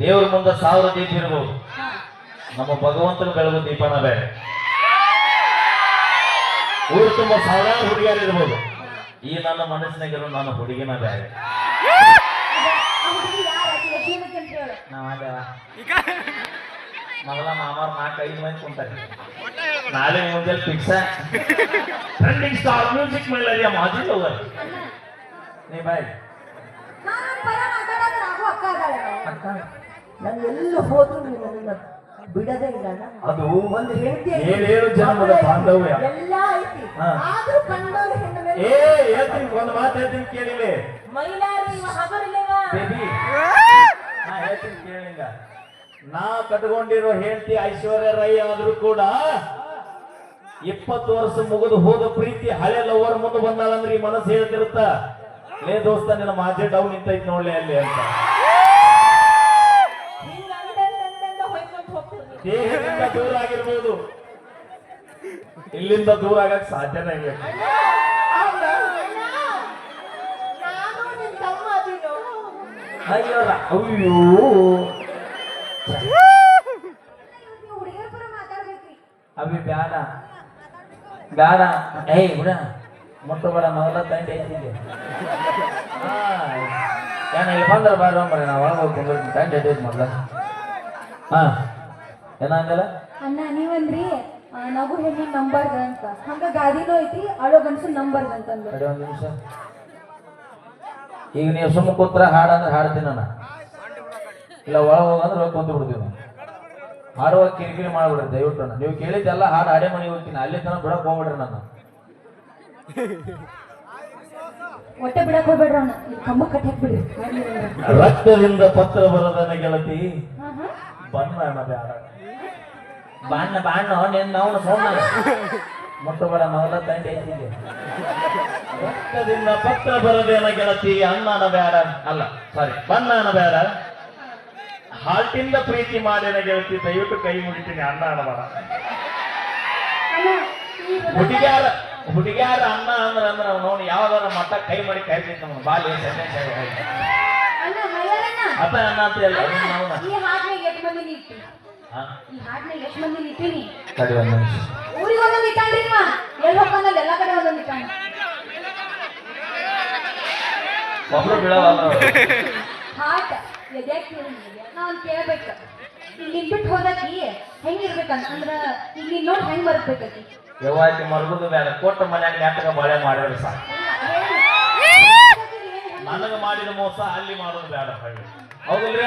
ದೇವ್ರ ಮುಂದೆ ಸಾವಿರ ದೀಪ ಇರ್ಬೋದು. ನಮ್ಮ ಭಗವಂತನ ಬೆಳಗು ದೀಪನ ಬೇರೆ ಊರು ತುಂಬ ಸಾವಿರಾರು ಹುಡುಗಿಯರು ಇರ್ಬೋದು. ಈ ನನ್ನ ಮನಸ್ಸಿನಾಗಿರೋ ನನ್ನ ಹುಡುಗಿನ ಬೇರೆ. ಮಗಳ ಮೊದಲ ಮಾಮಾರ್ ನಾಲ್ಕು ಐದು ಮಂದಿ ಕುಂತಾರೆ. ನಾಳೆ ಮುಂದೆ ಫಿಕ್ಸ ಟ್ರೆಂಡಿಂಗ್ ಸ್ಟಾರ್ ಮ್ಯೂಸಿಕ್ ಮೇಲೆ ಮಾಜಿ ಅಣ್ಣ, ನೀ ಬಾಯ್. ಅಕ್ಕ? ನಾನು ಎಲ್ಲೂ ಹೋದ್ರು ನೀನು ನನ್ನ ಬಿಡದೇ ಇಲ್ಲ ಅಣ್ಣ. ಅದು ಒಂದು ಹೆಂಡತಿ ಏಳೇಳು ಜನ್ಮದ ಬಾಂಧವ್ಯ. ಎಲ್ಲ ಐತಿ. ಹಾ. ಆದ್ರೂ ಕಂಡವ್ರು ಹೆಣ್ಣು ಮೇಲೆ. ಏ ಹೇಳ್ತೀನಿ ಒಂದು ಮಾತು ಹೇಳ್ತೀನಿ ಕೇಳಿಲಿ ಮೈಲಾರಿ ಇವ ಹಗರಿಲ್ಲವ ಬೇಬಿ. ನಾ ಹೇಳ್ತೀನಿ ಕೇಳಿಲ್ಲ ನಾ ಕಟ್ಕೊಂಡಿರೋ ಹೇಳ್ತಿ ಐಶ್ವರ್ಯ ರೈ ಆದ್ರೂ ಕೂಡ ಇಪ್ಪತ್ತು ವರ್ಷ ಮುಗಿದು ಹೋದ ಪ್ರೀತಿ ಹಳೆ ಲವರ್ ಮುಂದೆ ಬಂದಾಳಂದ್ರೆ ಈ ಮನಸ್ಸು ಹೇಳ್ತಿರುತ್ತ. ಲೇ ದೋಸ್ತ ನಿನ್ನ ಮಾಜೆ ಡೌನ್ ನಿಂತೈತಿ ನೋಡ್ಲಿ ಅಲ್ಲಿ ಅಂತ. ದೇಹದಿಂದ ದೂರ ಆಗಿರ್ಬೋದು? ಇಲ್ಲಿಂದ ದೂರ ಆಗಕ್ ಸಾಧ್ಯನೇ ಇಲ್ಲ. ಅಯ್ಯೋ ಅಯ್ಯೋ. ನೀವು ಅವಿ ಬ್ಯಾಡ. ಬ್ಯಾಡ. ಏಯ್ ಬಿಡ ಮುಟ್ಟಬೇಡ ಮೊದಲ ತಂಡ ಐತಿದೆ ಏನ, ಇಲ್ಲಿ ಬಂದ್ರೆ ಬಾರ, ಮರಿ, ನಾ ಒಳಗೆ ಹೋಗಿ ತಂಡ ಮೊದಲ. ಹಾ. ಏನಾಗಲ್ಲ ಅಣ್ಣ ನೀವಂದ್ರಿ ಆ, ನಗು ಹೆಣ್ಣಿನ ನಂಬರ್ ಅಂತ. ಹಂಗ ಗಾದಿನೂ ಐತಿ ಅಳೋ ಗಂಡಸು ನಂಬರ್ ಅಂತಂದ್ರೆ ಒಂದು ನಿಮಿಷ. ಈಗ ನೀವು ಸುಮ್ಮ ಕೂತ್ರ ಹಾಡಂದ್ರೆ ಹಾಡ್ತೀನಿ ನಾನು ಇಲ್ಲ ಒಳ ಹೋಗಂದ್ರೆ ಹೋಗಿ ಕುಂತು ಬಿಡ್ತೀವಿ ನಾವು. ಹಾಡುವಾಗ ಕಿರಿಕಿರಿ ಮಾಡ್ಬಿಡ್ರಿ ದಯವಿಟ್ಟು ನಾನು. ನೀವು ಕೇಳಿದ್ದೆಲ್ಲ ಹಾಡು ಹಾಡೇ ಮನೆಗೆ ಹೋಗ್ತೀನಿ. ಅಲ್ಲಿ ತನಕ ಬಿಡಕ್ ಹೋಗ್ಬಿಡ್ರಿ ನಾನು. ಹೊಟ್ಟೆ ಬಿಡಕ್ ಹೋಗ್ಬೇಡ್ರ ಅವ್ನ ಕಂಬ ಕಟ್ಟಿ ಹಾಕ್ಬಿಡ್ರಿ ರಕ್ತದಿಂದ ಪತ್ರ ಬರದನ ಗೆಳತಿ. ಬಣ್ಣ ಹಾ. ಬಣ್ಣ ಬ್ಯಾಡ. ಬಾಣ್ಣ ಬಾಣ್ಣ ನಿನ್ನ ಅವನು ಸೋಮ ಬಡ ಮೊದಲ ತಂಡ ಐತಿದೆ ರಕ್ತದಿಂದ ಪತ್ರ ಬರದೇನ ಗೆಳತಿ ಅಣ್ಣನ ಬೇಡ ಅಲ್ಲ ಸಾರಿ ಬಣ್ಣನ ಬೇಡ ಹಾಲ್ಟಿಂದ ಪ್ರೀತಿ ಮಾಡೇನ ಗೆಳತಿ ದಯವಿಟ್ಟು ಕೈ ಮುಗಿತೀನಿ ಅಣ್ಣ ಈ ಹುಡುಗ್ಯಾರ ಹುಡುಗ್ಯಾರ ಅನ್ನ ಅಂದ್ರ ಅಂದ್ರ ಅವ್ನು ಯಾವ್ದಾರ ಮಟ್ಟ ಕೈ ಮಾಡಿ ಕೈ ನಮ್ಮ ಬಾಲಿ ಅಣ್ಣ ಅಪ್ಪ ಅನ್ನ ಅಂತ ಹೇಳಿ. ನಾವು ಈ ಹಾಡ್ನಾಗ ಎಷ್ಟು ಮಂದಿ ಇಟ್ಟಿನಿ ತಡಿ ಒಂದು ನಿಮಿಷ ಊರಿಗೆ ಒಂದೊಂದು ಇಟ್ಟಾನ್ರಿ ಎಲ್ಲಿ ಹೋಗ್ಕೊಂಡಲ್ಲ ಎಲ್ಲ ಕಡೆ ಒಂದೊಂದು ಇಟ್ಟಾನ ಒಬ್ರು ಬೀಳವಲ್ಲ. ಹಾಟ್ ಎದ್ಯಾಕೆ ನಾ ಒಂದು ಕೇಳ್ಬೇಕು. ಇಲ್ಲಿ ಬಿಟ್ಟು ಹೋದಾಕಿ ಹೆಂಗಿರ್ಬೇಕಂತ ಅಂದ್ರ ಇಲ್ಲಿ ನೋಡಿ ಹೆಂಗ್ ಬರ್ಬೇಕಿ ಯವ್ವಾಕಿ ಮರ್ಗುದು ಬೇಡ. ಕೊಟ್ಟ ಮನ್ಯಾಗ ನೆಟ್ಟಗ ಬಳೆ ಮಾಡಿದ್ರೆ ಸಾಕು. ನನಗೆ ಮಾಡಿದ ಮೋಸ ಅಲ್ಲಿ ಮಾಡೋದು ಬೇಡ ಹೇಳಿ ಹೌದಲ್ರಿ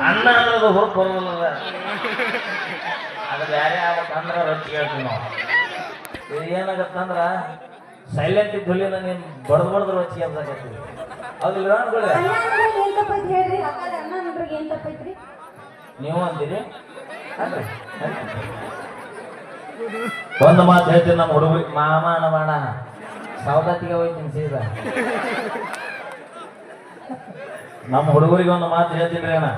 ಅನ್ನ ಅನ್ನೋದು ಹುರುಪ್ ಬರೋದಿಲ್ಲ ಅದು ಬೇರೆ ಆಗ್ಬೇಕಂದ್ರ ರೊಟ್ಟಿ ಹೇಳ್ತೀವಿ ನಾವು. ಇದು ಏನಾಗತ್ತಂದ್ರ ಸೈಲೆಂಟ್ ಇದ್ದುಲಿನ ನೀನು ಬಡ್ದು ಬಡ್ದು ರೊಚ್ಚಿ ಅಂತ ಕೇಳ್ತೀವಿ ಅದು ಇಲ್ಲ ಅಂದ್ರೆ ಅಂದ್ರೆ ನೀವು ಅಂತೀರಿ ಅಲ್ರಿ? ಒಂದು ಮಾತು ಹೇಳ್ತೀನಿ ನಮ್ಮ ಹುಡುಗ ಮಾಮ ನಮಣ ಸೌದತ್ತಿಗೆ ಹೋಯ್ತೀನಿ ಸೀದಾ ನಮ್ಮ ಹುಡುಗರಿಗೆ ಒಂದು ಮಾತು ಹೇಳ್ತೀನಿ ಅಣ್ಣ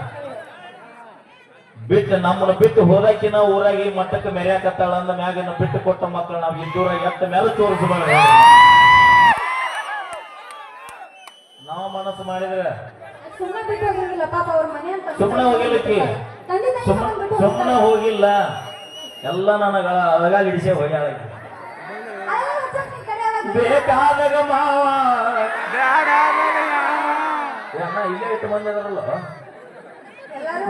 ಬಿಟ್ಟು ನಮ್ಮನ್ನ ಬಿಟ್ಟು ಹೋದಕ್ಕಿನ ಊರಾಗಿ ಮಟ್ಟಕ್ಕೆ ಮೆರೆಯಾಕತ್ತಾಳ ಅಂದ ಮ್ಯಾಗ ಬಿಟ್ಟು ಕೊಟ್ಟ ಮಕ್ಕಳು ನಾವು ಇದ್ದೂರಾಗ ಎತ್ತ ಮೇಲೆ ತೋರಿಸಬೇಡ. ನಾವು ಮನಸ್ಸು ಮಾಡಿದ್ರೆ ಸುಮ್ಮನೆ ಹೋಗಿಲ್ಲಕ್ಕಿ ಸುಮ್ಮನೆ ಹೋಗಿಲ್ಲ. ಎಲ್ಲ ನನಗ ಅದಾಗ ಇಡಿಸೇ ಹೋಗ್ಯಾಳ ಬೇಕಾದಾಗ ಮಾವ ಇಟ್ಟು ಬಂದಿದಾರಲ್ಲ.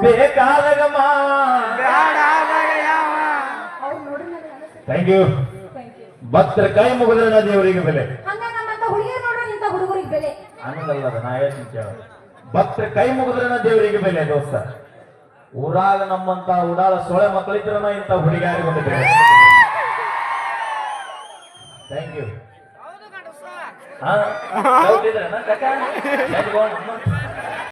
ಬೇಕಾದಗಮ್ಮ ಥ್ಯಾಂಕ್ ಯು ಥ್ಯಾಂಕ್ ಯು ಭಕ್ತರ ಕೈ ಮುಗಿದ್ರೆ ದೇವರಿಗೆ ಬೆಲೆ. ಹಂಗಲ್ಲ ನಾ ಹೇಳ್ತೀನಿ ಕೇಳ. ಭಕ್ತರ ಕೈ ಮುಗಿದ್ರೆ ದೇವರಿಗೆ ಬೆಲೆ ದೋಸ್ತ. ಊರಾಗ ನಮ್ಮಂತ ಉಡಾಳ ಸೊಳೆ ಮಕ್ಕಳಿದ್ರನ ಇಂತ ಹುಡುಗಿ ಒಂದು ಥ್ಯಾಂಕ್ ಯು ಹಾ?